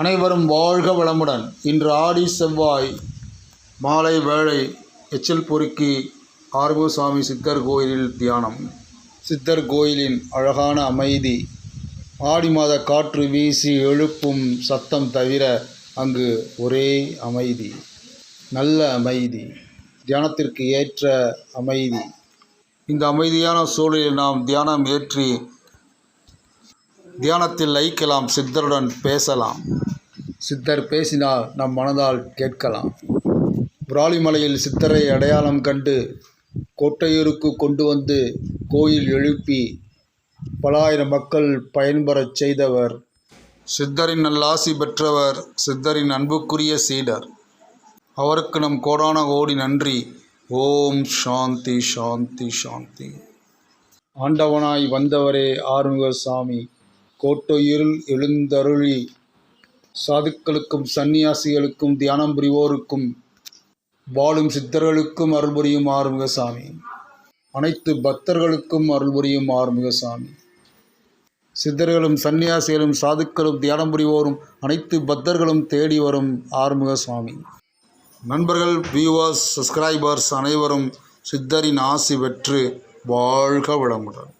அனைவரும் வாழ்க வளமுடன். இன்று ஆடி செவ்வாய் மாலை வேளை எச்சில் பொறுக்கி ஆர்வசாமி சித்தர் கோயிலில் தியானம். சித்தர் கோயிலின் அழகான அமைதி ஆடி மாத காற்று வீசி எழுப்பும் சத்தம் தவிர அங்கு ஒரே அமைதி. நல்ல அமைதி தியானத்திற்கு ஏற்ற அமைதி. இந்த அமைதியான சூழலில் நாம் தியானம் ஏற்றி தியானத்தில் லயிக்கலாம் சித்தருடன் பேசலாம். சித்தர் பேசினால் நம் மனதால் கேட்கலாம். விராலிமலையில் சித்தரை அடையாளம் கண்டு கோட்டையூருக்கு கொண்டு வந்து கோயில் எழுப்பி பல ஆயிரம் மக்கள் பயன்பெறச் செய்தவர். சித்தரின் நல்லாசி பெற்றவர் சித்தரின் அன்புக்குரிய சீடர். அவருக்கு நம் கோடான கோடி நன்றி. ஓம் சாந்தி சாந்தி சாந்தி. ஆண்டவனாய் வந்தவரே ஆறுமுகசாமி. கோட்டையூரில் எழுந்தருளி சாதுக்களுக்கும் சந்நியாசிகளுக்கும் தியானம் புரிவோருக்கும் வாழும் சித்தர்களுக்கும் அருள் புரியும் ஆறுமுகசாமி அனைத்து பக்தர்களுக்கும் அருள் புரியும் ஆறுமுகசாமி சித்தர்களும் சந்நியாசிகளும் சாதுக்களும் தியானம் புரிவோரும் அனைத்து பக்தர்களும் தேடி வரும் ஆறுமுகசாமி நண்பர்கள் வியூவர்ஸ் சப்ஸ்கிரைபர்ஸ் அனைவரும் சித்தரின் ஆசி பெற்று வாழ்க வளமுடன்.